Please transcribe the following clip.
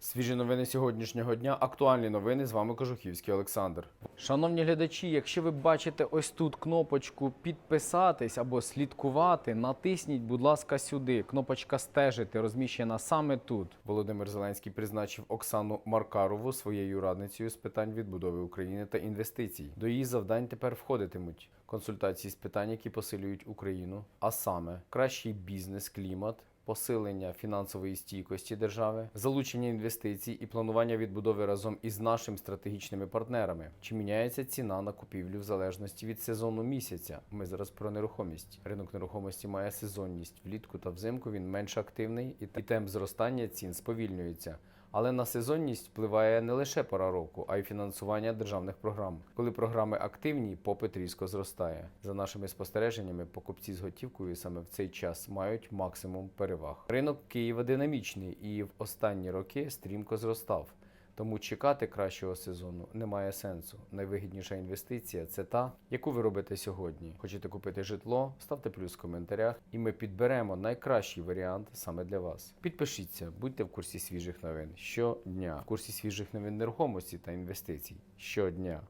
Свіжі новини сьогоднішнього дня. Актуальні новини. З вами Кожухівський Олександр. Шановні глядачі, якщо ви бачите ось тут кнопочку підписатись або слідкувати, натисніть, будь ласка, сюди. Кнопочка стежити розміщена саме тут. Володимир Зеленський призначив Оксану Маркарову своєю радницею з питань відбудови України та інвестицій. До її завдань тепер входитимуть консультації з питань, які посилюють Україну, а саме кращий бізнес-клімат посилення фінансової стійкості держави, залучення інвестицій і планування відбудови разом із нашими стратегічними партнерами. Чи міняється ціна на купівлю в залежності від сезону місяця? Ми зараз про нерухомість. Ринок нерухомості має сезонність влітку та взимку. Він менш активний і темп зростання цін сповільнюється. Але на сезонність впливає не лише пора року, а й фінансування державних програм. Коли програми активні, попит різко зростає. За нашими спостереженнями, покупці з готівкою саме в цей час мають максимум переваг. Ринок Києва динамічний і в останні роки стрімко зростав. Тому чекати кращого сезону немає сенсу. Найвигідніша інвестиція це та, яку ви робите сьогодні. Хочете купити житло? Ставте плюс в коментарях, і ми підберемо найкращий варіант саме для вас. Підпишіться, будьте в курсі свіжих новин щодня, в курсі свіжих новин нерухомості та інвестицій щодня.